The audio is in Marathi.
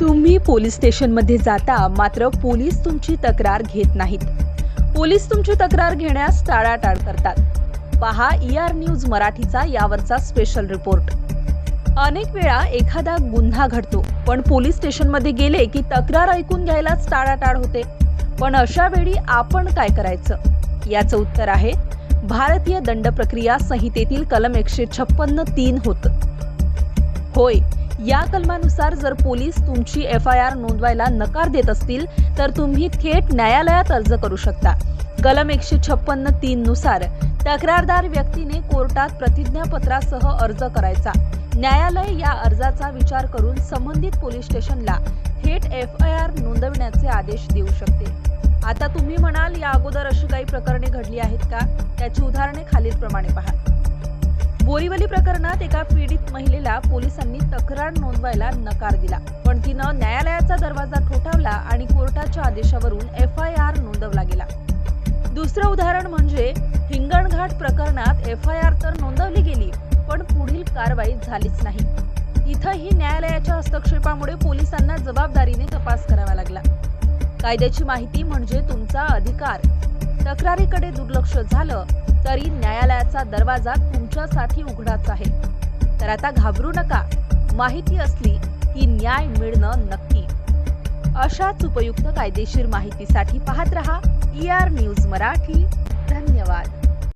तुम्ही पोलीस स्टेशनमध्ये जाता मात्र पोलीस तुमची तक्रार घेत नाहीत. पोलीस तुमची तक्रार घेण्यास टाळाटाळ करतात. पहा ई आर न्यूज मराठीचा यावरचा स्पेशल रिपोर्ट अनेक वेळा एखादा गुन्हा घडतो पण पोलीस स्टेशनमध्ये गेले की तक्रार ऐकून घ्यायलाच टाळाटाळ होते. पण अशा वेळी आपण काय करायचं? याचं उत्तर आहे भारतीय दंड प्रक्रिया संहितेतील कलम एकशे छप्पन्न तीन होतं. होय या कलमानुसार जर पोलीस तुमची एफ आय आर नोंदवायला नकार देत असतील तर तुम्ही थेट न्यायालयात अर्ज करू शकता. कलम एकशे छप्पन्न तीन नुसार तक्रारदार व्यक्तीने कोर्टात प्रतिज्ञापत्रासह अर्ज करायचा. न्यायालय या अर्जाचा विचार करून संबंधित पोलीस स्टेशनला थेट एफ आय आर नोंदविण्याचे आदेश देऊ शकते. आता तुम्ही म्हणाल या अगोदर अशी काही प्रकरणे घडली आहेत का? त्याची उदाहरणे खालीलप्रमाणे पहा. बोरीवली प्रकरणात एका पीडित महिलेला पोलिसांनी तक्रार नोंदवायला नकार दिला. पण तिनं न्यायालयाचा दरवाजा ठोठावला आणि कोर्टाच्या आदेशावरून एफ आय आर नोंदवला गेला. दुसरं उदाहरण म्हणजे हिंगणघाट प्रकरणात एफ आय आर तर नोंदवली गेली पण पुढील कारवाई झालीच नाही. इथंही न्यायालयाच्या हस्तक्षेपामुळे पोलिसांना जबाबदारीने तपास करावा लागला. कायद्याची माहिती म्हणजे तुमचा अधिकार. तक्रारीकडे दुर्लक्ष झालं तरी न्यायालयाचा दरवाजा तुमच्यासाठी उघडाच आहे. तर आता घाबरू नका. माहिती असली की न्याय मिळणं नक्की. अशाच उपयुक्त कायदेशीर माहितीसाठी पाहत रहा ई आर न्यूज मराठी. धन्यवाद.